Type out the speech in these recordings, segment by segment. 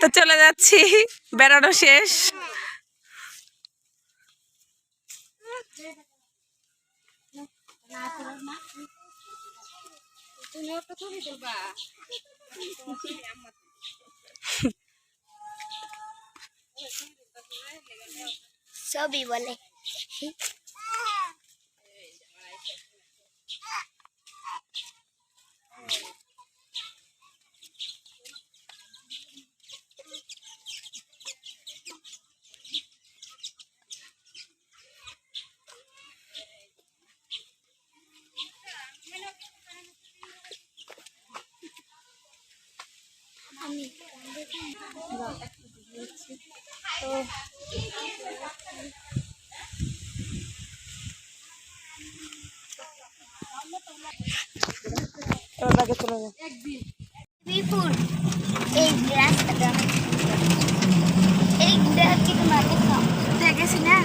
তো চলে যাচ্ছি বেড়ানো শেষ। ছবি বলে। এবার বাগে চলে যাও। বিপুল এই রাস্তাটা এই তোমার দেখাও দেখেছি না?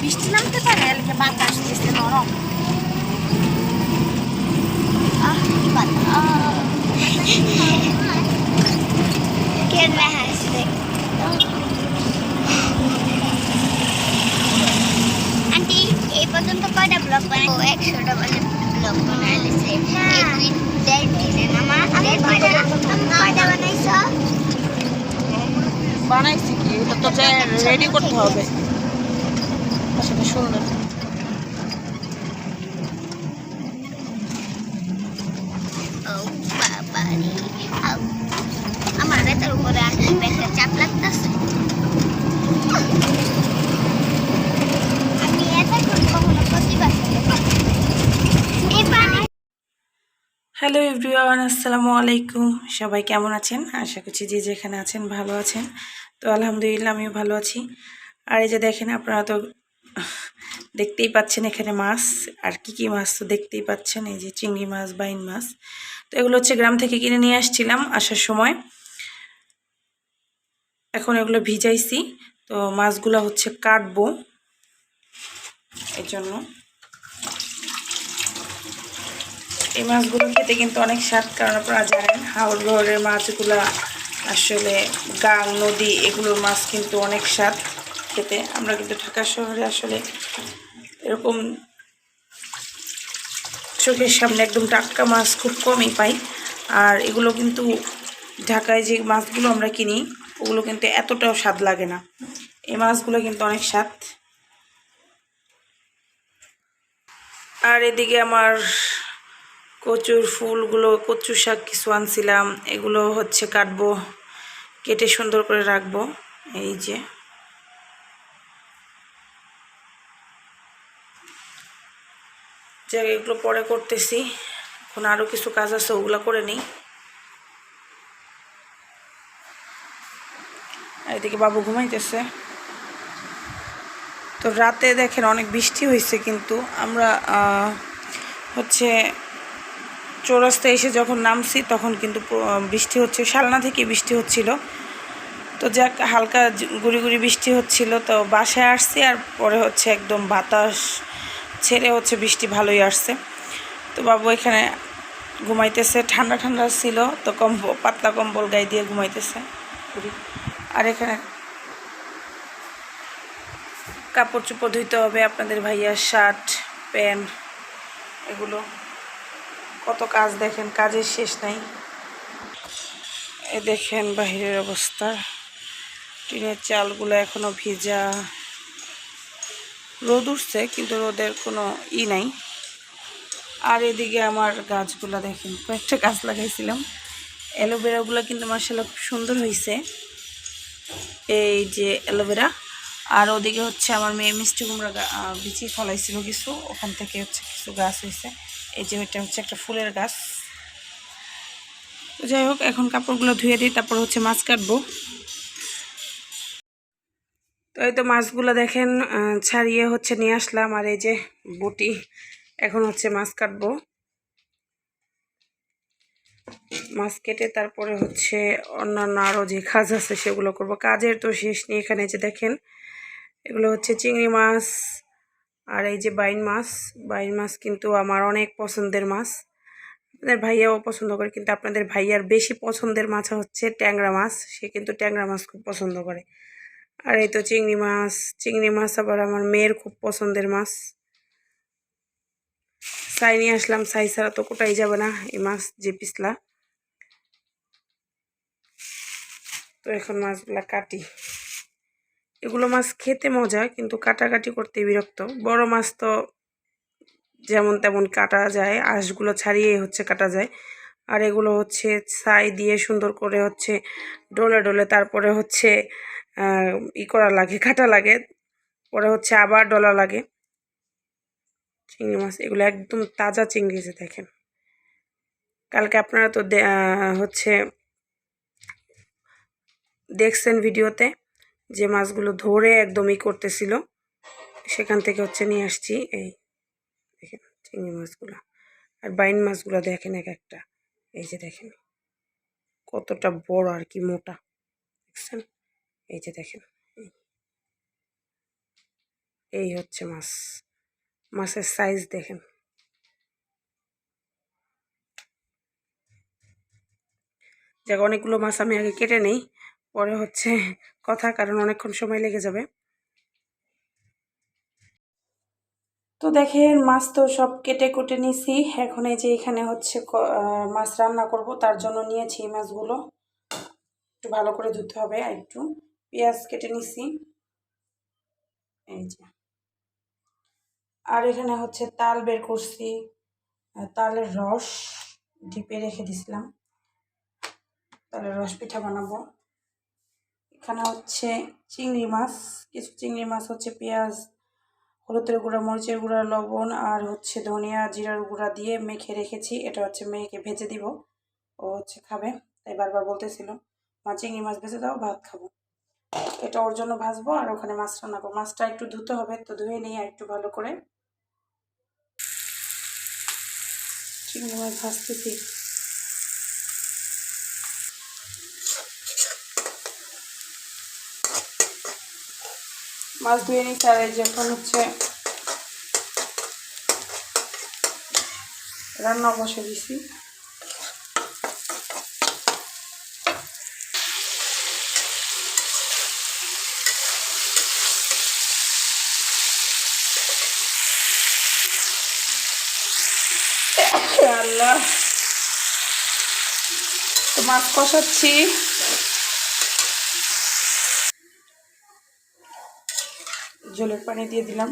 বৃষ্টি নামতে পারে এলাকে বাতাস দিচ্ছে নরম। আহ কি বাতাস। কেন আন্টি এই পর্যন্ত কয়টা ব্লগ বানাই ও একশোটা মানে ব্লগ বানাইছে এই দুই দেড় দিনে না দেড় দিনে কয়টা বানাইছ? বানাইছি কি? তো তো রেডি করতে হবে। সেটা সুন্দর ও বাবা রে আউ। আমার রাতের উপরে আর একটা চাপ লাগতেছে আমি এতক্ষণ কখনো প্রতিবাদ এই পানি হ্যালো এভরিওয়ান, আসসালামু আলাইকুম। সবাই কেমন আছেন? আশা করছি যে যেখানে আছেন ভালো আছেন। তো আলহামদুলিল্লাহ আমিও ভালো আছি। আর এই যে দেখেন, আপনারা তো দেখতেই পাচ্ছেন এখানে মাছ। আর কি কি মাছ তো দেখতেই পাচ্ছেন? এই যে চিংড়ি মাছ, বাইন মাছ। তো এগুলো হচ্ছে গ্রাম থেকে কিনে নিয়ে আসছিলাম আসার সময়। এখন এগুলো ভিজাইছি। তো মাছগুলো হচ্ছে কাটবো এর জন্য। এই মাছগুলো খেতে কিন্তু অনেক স্বাদ, কারণ আপনারা জানেন হাওড় ঘরের মাছগুলা আসলে গাং, নদী, এগুলোর মাছ কিন্তু অনেক স্বাদ খেতে। আমরা কিন্তু ঢাকা শহরে আসলে এরকম চোখের সামনে একদম টাটকা মাছ খুব কমই পাই। আর এগুলো কিন্তু ঢাকায় যে মাছগুলো আমরা কিনি, ওগুলো কিন্তু এতটাও স্বাদ লাগে না। এই মাছগুলো কিন্তু অনেক স্বাদ। আর এদিকে আমার কচুর ফুলগুলো কচু শাক কিছু আনছিলাম, এগুলো হচ্ছে কাটবো, কেটে সুন্দর করে রাখব, এই যে। যাক এগুলো পরে করতেছি, এখন আরও কিছু কাজ আছে, ওগুলো করে নিই। এদিকে বাবু ঘুমাইতেছে। তো রাতে দেখেন অনেক বৃষ্টি হয়েছে কিন্তু আমরা হচ্ছে চৌরাস্তায় এসে যখন নামছি, তখন কিন্তু বৃষ্টি হচ্ছে সালনা থেকে বৃষ্টি হচ্ছিল। তো যাক, হালকা গুড়ি গুড়ি বৃষ্টি হচ্ছিল। তো বাসায় আসছি আর পরে হচ্ছে একদম বাতাস ছেড়ে হচ্ছে বৃষ্টি ভালোই আসছে। তো বাবু এখানে ঘুমাইতেছে, ঠান্ডা ঠান্ডা ছিল, তো কম্বল পাতলা কম্বল গায়ে দিয়ে ঘুমাইতেছে। আর এখানে কাপড় চোপড় ধুইতে হবে, আপনাদের ভাইয়ার শার্ট, প্যান্ট, এগুলো। কত কাজ দেখেন, কাজের শেষ নাই। এ দেখেন বাহিরের অবস্থা। টিনের চালগুলো এখনও ভিজা। রোদ উঠছে, কিন্তু রোদের কোনো ই নাই। আর এদিকে আমার গাছগুলো দেখেন, কয়েকটা গাছ লাগাইছিলাম। অ্যালোভেরাগুলো কিন্তু মার্শাল্লাহ খুব সুন্দর হয়েছে এই যে অ্যালোভেরা। আর ওদিকে হচ্ছে আমার মেয়ে মিষ্টি কুমড়া বিচি ফলাইছিল কিছু। ওখান থেকে হচ্ছে কিছু গাছ হয়েছে এই যে ওইটা হচ্ছে একটা ফুলের গাছ। যাই হোক, এখন কাপড়গুলো ধুয়ে দিই, তারপর হচ্ছে মাছ কাটবো। তো এই তো মাছগুলো দেখেন ছাড়িয়ে হচ্ছে নিয়ে আসলাম, আর এই যে বটি, এখন হচ্ছে মাছ কাটবো। মাছ কেটে তারপরে হচ্ছে অন্যান্য আরও যে কাজ আছে সেগুলো করব। কাজের তো শেষ নেই এখানে যে দেখেন, এগুলো হচ্ছে চিংড়ি মাছ আর এই যে বাইন মাছ বাইন মাছ কিন্তু আমার অনেক পছন্দের মাছ। আপনাদের ভাইয়াও পছন্দ করে, কিন্তু আপনাদের ভাইয়ার বেশি পছন্দের মাছ হচ্ছে ট্যাংরা মাছ। সে কিন্তু ট্যাংরা মাছ খুব পছন্দ করে। আর এই তো চিংড়ি মাছ চিংড়ি মাছ আবার আমার মেয়ের খুব পছন্দের মাছ। সাই নিয়ে আসলাম, সাই ছাড়া তো কোটাই যাবে না এই মাছ, যে পিছলা। তো এখন মাছগুলা কাটি। এগুলো মাছ খেতে মজা, কিন্তু কাটাকাটি করতে বিরক্ত। বড় মাছ তো যেমন তেমন কাটা যায়, আঁশগুলো ছাড়িয়ে হচ্ছে কাটা যায়। আর এগুলো হচ্ছে ছাই দিয়ে সুন্দর করে হচ্ছে ডলে ডলে তারপরে হচ্ছে ই করা লাগে, কাটা লাগে। পরে হচ্ছে আবার ডলা লাগে। চিংড়ি মাছ, এগুলো একদম তাজা চিংড়ি যে দেখেন। কালকে আপনারা তো হচ্ছে দেখছেন ভিডিওতে। যে মাছগুলো ধরে একদমই করতেছিল, সেখান থেকে হচ্ছে নিয়ে আসছি এই দেখেন চিংড়ি মাছগুলো আর বাইন মাছগুলো দেখেন এক একটা, এই যে দেখেন কতটা বড় আর কি মোটা, দেখছেন এই যে দেখেন, এই। হচ্ছে মাছ, মাছের সাইজ দেখেন যাক, অনেকগুলো মাছ আমি আগে কেটে নেই পরে হচ্ছে কথা, কারণ অনেকক্ষণ সময় লেগে যাবে। তো দেখেন, মাছ তো সব কেটে কুটে নিছি। এখন এই যে এখানে হচ্ছে মাছ রান্না করব, তার জন্য নিয়েছি এই মাছগুলো। একটু ভালো করে ধুতে হবে আর একটু পেঁয়াজ কেটে নিছি। এই যে। আর এখানে হচ্ছে তাল বের করছি তালের রস ডিপে রেখে দিছিলাম। তালের রস পিঠা বানাবো। এখানে হচ্ছে চিংড়ি মাছ, কিছু চিংড়ি মাছ হচ্ছে পেঁয়াজ, হলুদের গুঁড়া, মরিচের গুঁড়া, লবণ আর হচ্ছে ধনিয়া, জিরার গুঁড়া দিয়ে মেখে রেখেছি। এটা হচ্ছে মেয়েকে ভেজে দিব, ও হচ্ছে খাবে। তাই বারবার বলতেছিল, মা, চিংড়ি মাছ ভেজে দাও, ভাত খাব। এটা ওর জন্য ভাজবো আর ওখানে মাছ রান্না করব। মাছটা একটু ধুতে হবে, তো ধুয়ে নিয়ে একটু ভালো করে। চিংড়ি মাছ ভাজতেছি। মাছ ধুয়ে নিচ্ছি আর এই যে এখন হচ্ছে রান্না বসে দিছি। আল্লাহ, তো মাছ কষাচ্ছি। জলের পানি দিয়ে দিলাম।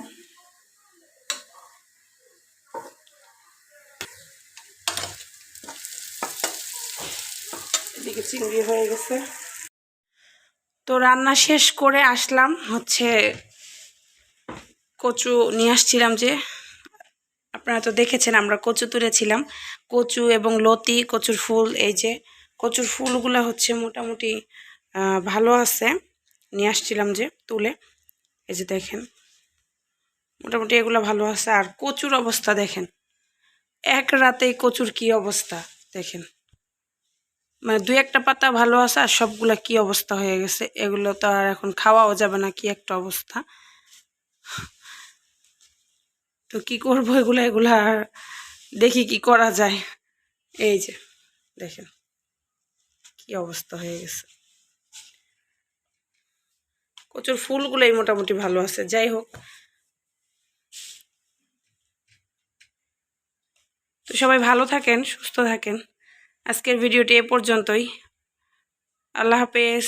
এদিকে চিংড়ি হয়ে গেছে। তো রান্না শেষ করে আসলাম, হচ্ছে কচু নিয়ে আসছিলাম যে, আপনারা তো দেখেছেন আমরা কচু তুলেছিলাম। কচু এবং লতি, কচুর ফুল, এই যে কচুর ফুলগুলো হচ্ছে মোটামুটি ভালো আছে। নিয়ে আসছিলাম যে, তুলে। এই যে দেখেন, মোটামুটি এগুলো ভালো আছে। আর কচুর অবস্থা দেখেন, এক রাতেই কচুর কি অবস্থা দেখেন। মানে দুই একটা পাতা ভালো আছে আর সবগুলা কি অবস্থা হয়ে গেছে, এগুলো তো আর এখন খাওয়াও যাবে না, কি একটা অবস্থা। তো কি করব এগুলো এগুলো আর দেখি কি করা যায়। এই যে দেখেন, কি অবস্থা হয়ে গেছে। কচুর ফুলগুলোই মোটামুটি ভালো আছে, যাই হোক। তো সবাই ভালো থাকেন, সুস্থ থাকেন। আজকের ভিডিওটি এ পর্যন্তই। আল্লাহ হাফেজ।